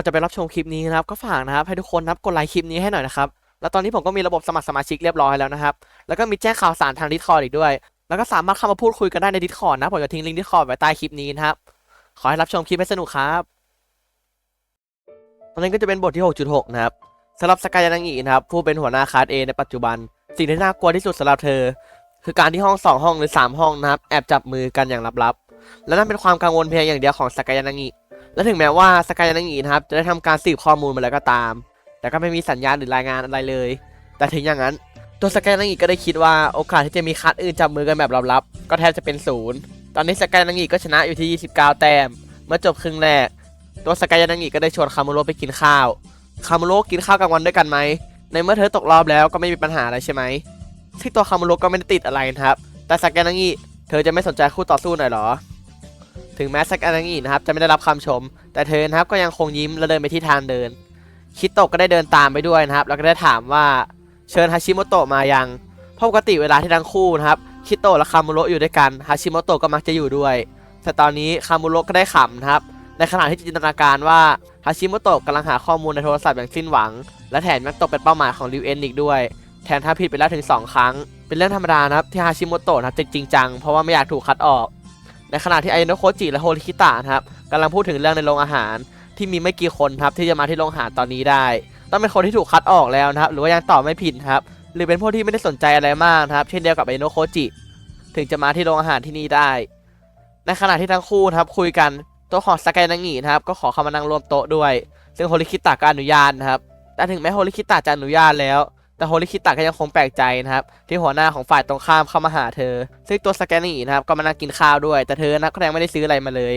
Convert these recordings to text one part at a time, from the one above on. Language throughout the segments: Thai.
ก่อนจะไปรับชมคลิปนี้นะครับก็ฝากนะครับให้ทุกคนนับกดไลค์คลิปนี้ให้หน่อยนะครับแล้วตอนนี้ผมก็มีระบบสมัครสมาชิกเรียบร้อยแล้วนะครับ แล้วก็มีแจ้งข่าวสารทางดิสคอร์ดอีกด้วย แล้วก็สามารถเข้ามาพูดคุยกันได้ในดิสคอร์ดนะ ผมจะทิ้งลิงก์ดิสคอร์ดไว้ใต้คลิปนี้นะครับ ขอให้รับชมคลิปให้สนุกครับ ตอนนี้ก็จะเป็นบทที่ 6.6 นะครับสำหรับสกายานังอีนะครับ ผู้เป็นหัวหน้าคลาสเอในปัจจุบัน สิ่งที่น่ากลัวที่สุดสำหรับเธอ คือการที่ห้องสองห้องหรือสามห้องนะครับ แอบจับมือกันอย่างลับๆ และนั่นเป็นความกังวลเพียงอย่างเดียวของสกายานังอี และถึงแม้ว่าสกายนังอีนะครับจะได้ทำการสืบข้อมูลมาแล้วก็ตาม แต่ก็ไม่มีสัญญาณหรือรายงานอะไรเลย แต่ถึงอย่างนั้น ตัวสกายนังอีก็ได้คิดว่าโอกาสที่จะมีคัดอื่นจับมือกันแบบลับๆก็แทบจะเป็นศูนย์ตอนนี้สกายนังอีก็ชนะอยู่ที่ 29 แต้ม เมื่อจบครึ่งแรก ตัวสกายนังอีก็ได้ชวนคามุโรไปกินข้าวคามุโรกินข้าวกลางวันด้วยกันไหมในเมื่อเธอตกรอบแล้วก็ไม่มีปัญหาอะไรใช่ไหมซึ่งตัวคามุโรก็ไม่ได้ติดอะไรนะครับแต่สกายนังอีเธอจะไม่สนใจคู่ต่อสู้หน่อยหรอ ถึงแม้สกายานังอีนะครับจะไม่ได้รับคำชม แต่เธอนะครับก็ยังคงยิ้มและเดินไปที่ทางเดิน คิโตะก็ได้เดินตามไปด้วยนะครับ แล้วก็ได้ถามว่าเชิญฮาชิโมโตะมายังเพราะปกติเวลาที่ทั้งคู่นะครับคิโตะและคามุโระอยู่ด้วยกันฮาชิโมโตะก็มักจะอยู่ด้วย แต่ตอนนี้คามุโระก็ได้ขำนะครับในขณะที่จินตนาการว่าฮาชิโมโตะกำลังหาข้อมูลในโทรศัพท์อย่างสิ้นหวัง และแถมยังตกเป็นเป้าหมายของริวเอ็นอีกด้วย แถมทำผิดไปแล้วถึง 2 ครั้ง เป็นเรื่องธรรมดานะครับที่ฮาชิโมโตะนะจะจริงจังเพราะว่าไม่อยากถูกคัดออก ในขณะที่ไอโนโคจิและโฮริคิตะครับกำลังพูดถึงเรื่องในโรงอาหารที่มีไม่กี่คนครับที่จะมาที่โรงอาหารตอนนี้ได้ ต้องเป็นคนที่ถูกคัดออกแล้วนะครับหรือว่ายังตอบไม่ผิดครับหรือเป็นพวกที่ไม่ได้สนใจอะไรมากครับ เช่นเดียวกับไอโนโคจิถึงจะมาที่โรงอาหารที่นี่ได้ ในขณะที่ทั้งคู่ครับคุยกันตัวของสกายนังงีนะครับก็ขอเข้ามานั่งรวมโต๊ะด้วย ซึ่งโฮริคิตะก็อนุญาตนะครับแต่ถึงแม้โฮริคิตะจะอนุญาตแล้ว แต่โฮริคิตะก็ยังคงแปลกใจนะครับที่หัวหน้าของฝ่ายตรงข้ามเข้ามาหาเธอ ซึ่งตัวสแกนนังงีนะครับก็มานั่งกินข้าวด้วย แต่เธอนะก็ยังไม่ได้ซื้ออะไรมาเลย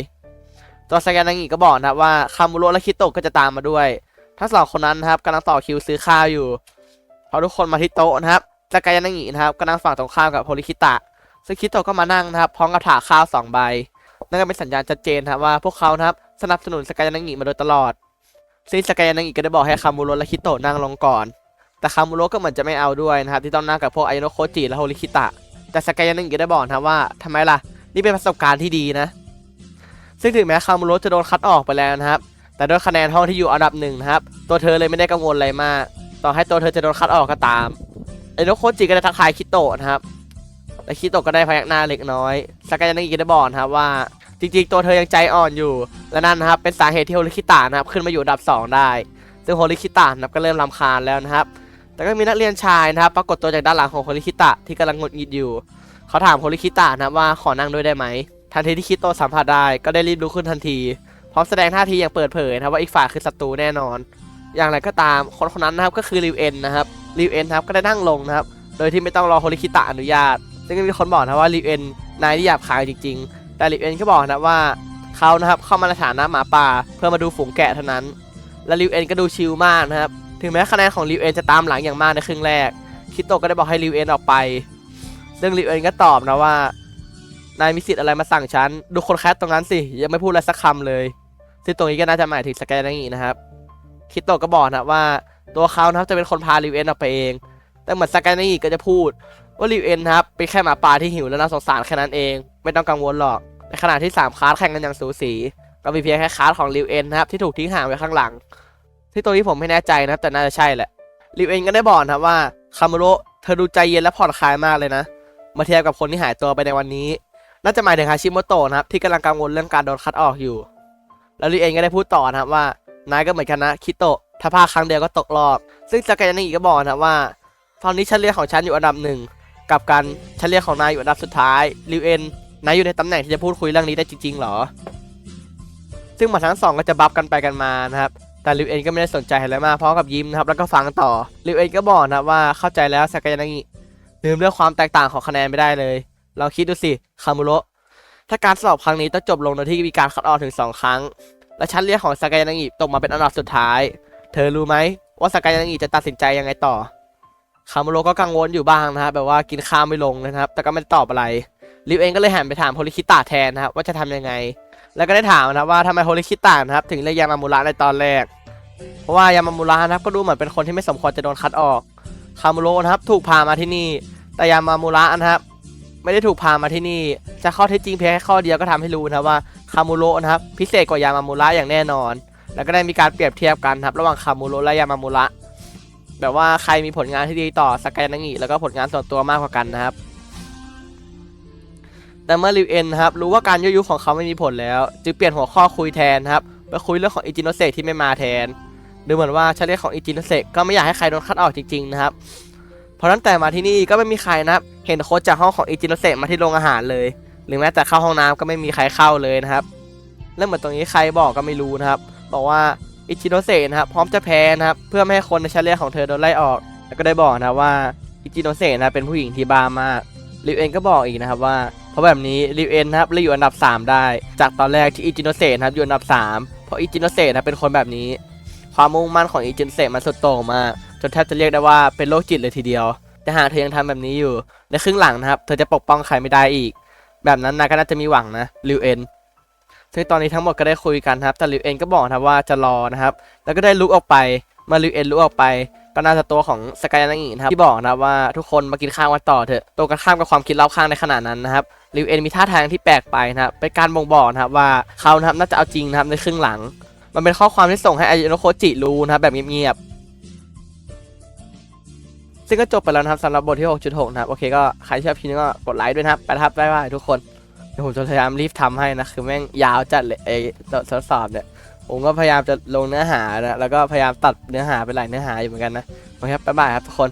ตัวสแกนนังงีก็บอกนะครับว่าคามุโรและคิโตะก็จะตามมาด้วยทั้งสองคนนั้นนะครับกำลังต่อคิวซื้อข้าวอยู่พอทุกคนมาที่โต๊ะนะครับสกายนังงีนะครับก็นั่งฝั่งตรงข้ามกับโฮริคิตะ ซึ่งคิโตะก็มานั่งนะครับพร้อมกับถาข้าวสองใบนั่นก็เป็นสัญญาณชัดเจนนะครับว่าพวกเขานะครับสนับสนุนสกายนังงีมาโดยตลอดซึ่งสกายนังงีก็ได้บอกให้คามูโรและคิโตะนั่งลงก่อน แต่คามูโรก็เหมือนจะไม่เอาด้วยนะครับที่ต้องนั่งกับพวกไอโนโคจิและโฮริคิตะ แต่สกายานังงีก็ได้บอกนะว่าทำไมล่ะ นี่เป็นประสบการณ์ที่ดีนะ ซึ่งถึงแม้คามูโรจะโดนคัดออกไปแล้วนะครับ แต่ด้วยคะแนนห้องที่อยู่อันดับหนึ่งนะครับ ตัวเธอเลยไม่ได้กังวลอะไรมาก ต่อให้ตัวเธอจะโดนคัดออกก็ตามไอโนโคจิก็ได้ทักทายคิโตะนะครับและคิโตะก็ได้พยักหน้าเล็กน้อยสกายานางิก็ได้บอกนะครับว่าจริงๆ ตัวเธอยังใจอ่อนอยู่ และนั่นนะครับเป็นสาเหตุที่โฮริคิตะนะครับขึ้นมาอยู่อันดับ 2 ได้ ซึ่งโฮริคิตะนะครับก็เริ่มรำคาญแล้วนะครับ แต่ก็มีนักเรียนชายนะครับ ปรากฏตัวจากด้านหลังของโฮริคิตะที่กำลังงดหงิดอยู่ เขาถามโฮริคิตะนะว่าขอนั่งด้วยได้ไหม ทันทีที่คิโตสัมผัสได้ก็ได้รีบลุกขึ้นทันที พร้อมแสดงท่าทีอย่างเปิดเผยนะว่าอีกฝ่ายคือศัตรูแน่นอน อย่างไรก็ตามคนคนนั้นนะครับก็คือริวเอ็นนะครับ ริวเอ็นครับก็ได้นั่งลงนะครับ โดยที่ไม่ต้องรอโฮริคิตะอนุญาต ซึ่งก็มีคนบอกนะว่าริวเอ็นนายที่หยาบคายจริง ๆ แต่ริวเอ็นก็บอกนะว่าเขานะครับเข้ามาในฐานะหมาป่า เพื่อมาดูฝูงแกะเท่านั้น และริวเอ็นก็ดูชิลมากนะครับ ถึงแม้คะแนนของริวเอ็นจะตามหลังอย่างมากในครึ่งแรก คิโตะก็ได้บอกให้ริวเอ็นออกไปซึ่งริวเอ็นก็ตอบนะว่านายมีสิทธิ์อะไรมาสั่งฉัน ดูคนแคสตรงนั้นสิ ยังไม่พูดอะไรสักคำเลย ซึ่งตรงนี้ก็น่าจะหมายถึงสแกนนั่นเองนะครับ คิโตะก็บอกนะว่าตัวเขานะครับจะเป็นคนพาริวเอ็นออกไปเอง แต่เหมือนสแกนนี่ก็จะพูด ว่าริวเอ็นครับเป็นแค่หมาป่าที่หิวและน่าสงสารแค่นั้นเอง ไม่ต้องกังวลหรอก ในขณะที่3คลาสแข่งกันอย่างสูสีก็มีเพียงแค่คลาสของริวเอ็นนะครับที่ถูกทิ้งห่างไว้ข้างหลัง ที่ตัวนี้ผมไม่แน่ใจนะครับ แต่น่าจะใช่แหละริวเอ็นก็ได้บอกนะครับว่าคามุโรเธอดูใจเย็นและผ่อนคลายมากเลยนะ มาเทียบกับคนที่หายตัวไปในวันนี้ น่าจะหมายถึงฮาชิโมโตะนะครับที่กำลังกังวลเรื่องการโดนคัดออกอยู่ แล้วริวเอ็นก็ได้พูดต่อนะครับว่านายก็เหมือนกันนะคิโตะถ้าพลาดครั้งเดียวก็ตกรอบ ซึ่งสากายานิก็บอกนะครับว่า ตอนนี้ชั้นเรียกของฉันอยู่อันดับหนึ่งกับกันชั้นเรียกของนายอยู่อันดับสุดท้ายริวเอ็นนายอยู่ในตำแหน่งที่จะพูดคุยเรื่องนี้ได้จริงๆหรอ ซึ่งมาทั้งสองก็จะบัฟกันไปกันมานะครับ แต่ริวเอ็นก็ไม่ได้สนใจอะไรมากพร้อมกับยิ้มนะครับแล้วก็ฟังต่อริวเอ็นก็บอกนะว่าเข้าใจแล้วสากายานิลืมเรื่องความแตกต่างของคะแนนไม่ได้เลยลองคิดดูสิคามุโระถ้าการสอบครั้งนี้ต้องจบลงโดยที่มีการคัดออกถึงสองครั้ง และชั้นเรียกของสากายานิตกมาเป็นอันดับสุดท้าย เธอรู้ไหมว่าสากายานิจะตัดสินใจยังไงต่อคาโมโระก็กังวลอยู่บ้างนะครับแบบว่ากินข้าวไม่ลงนะครับ แต่ก็ไม่ตอบอะไรริวเองก็เลยหันไปถามโฮริคิตะแทนนะครับว่าจะทำยังไง แล้วก็ได้ถามนะว่าทำไมโฮริคิตะนะครับถึงเลือกยามามูระในตอนแรก เพราะว่ายามามูระนะครับก็ดูเหมือนเป็นคนที่ไม่สมควรจะโดนคัดออกคาโมโรนะครับถูกพามาที่นี่ แต่ยามามูระนะครับไม่ได้ถูกพามาที่นี่จากข้อเท็จจริงเพียงแค่ข้อเดียวก็ทำให้รู้นะครับว่าคาโมโรนะครับพิเศษกว่ายามามูระอย่างแน่นอน แล้วก็ได้มีการเปรียบเทียบกันครับระหว่างคามูโรและยามามุระแบบว่าใครมีผลงานที่ดีต่อสกายนางิแล้วก็ผลงานส่วนตัวมากกว่ากันนะครับ แต่เมื่อริวเอ็นครับรู้ว่าการยั่วยุของเขาไม่มีผลแล้ว จึงเปลี่ยนหัวข้อคุยแทนครับไปคุยเรื่องของอิจิโนเซะที่ไม่มาแทน ดูเหมือนว่าชาเลนจ์ของอิจิโนเซะก็ไม่อยากให้ใครโดนคัดออกจริงๆนะครับ เพราะตั้งแต่มาที่นี่ก็ไม่มีใครนะครับ เห็นโค้ชจากห้องของอิจิโนเซะมาที่โรงอาหารเลย หรือแม้แต่เข้าห้องน้ำก็ไม่มีใครเข้าเลยนะครับเรื่องเหมือนตรงนี้ใครบอกก็ไม่รู้นะครับ บอกว่าอิจิโนเซะนะครับพร้อมจะแพ้นะครับเพื่อไม่ให้คนในชาเลนจ์ของเธอโดนไล่ออก แล้วก็ได้บอกนะว่าอิจิโนเซะนะเป็นผู้หญิงที่บ้ามากริวเอ็นก็บอกอีกนะครับว่าเพราะแบบนี้ริวเอ็นนะครับเลยอยู่อันดับ 3 ได้ จากตอนแรกที่อิจิโนเซะนะครับอยู่อันดับ 3 เพราะอิจิโนเซนะเป็นคนแบบนี้ ความมุ่งมั่นของอิจินเซมันสุดโต่งมากจนแทบจะเรียกได้ว่าเป็นโรคจิตเลยทีเดียว แต่หากเธอยังทำแบบนี้อยู่ ในครึ่งหลังนะครับ เธอจะปกป้องใครไม่ได้อีก แบบนั้นนะก็น่าจะมีหวังนะริวเอ็นซึ่งตอนนี้ทั้งหมดก็ได้คุยกันครับ แต่ริวเอ็นก็บอกนะว่าจะรอนะครับ แล้วก็ได้ลุกออกไปเมื่อริวเอ็นลุกออกไป ก็น่าจะตัวของสกายนางินะครับ ที่บอกนะว่าทุกคนมากินข้าวกันต่อเถอะตรงกันข้ามกับความคิดรอบข้างในขณะนั้นนะครับริวเอ็นมีท่าทางที่แปลกไปนะครับ เป็นการบ่งบอกนะครับว่าเขานะครับน่าจะเอาจริงนะครับในครึ่งหลัง มันเป็นข้อความที่ส่งให้อายุโนโคจิรู้นะครับแบบเงียบๆซึ่งก็จบไปแล้วนะครับสำหรับบทที่ 6.6 นะครับ โอเคก็ใครชอบคลิปนี้ก็กดไลค์ด้วยนะครับ ไปนะครับบ๊ายบายทุกคนเดี๋ยวผมจะพยายามรีบทำให้นะคือแม่งยาวจัดเลยไอ้ทดสอบเนี่ยผมก็พยายามจะลงเนื้อหานะแล้วก็พยายามตัดเนื้อหาไปหลายเนื้อหาอยู่เหมือนกันนะโอเคครับบ๊ายบายครับทุกคน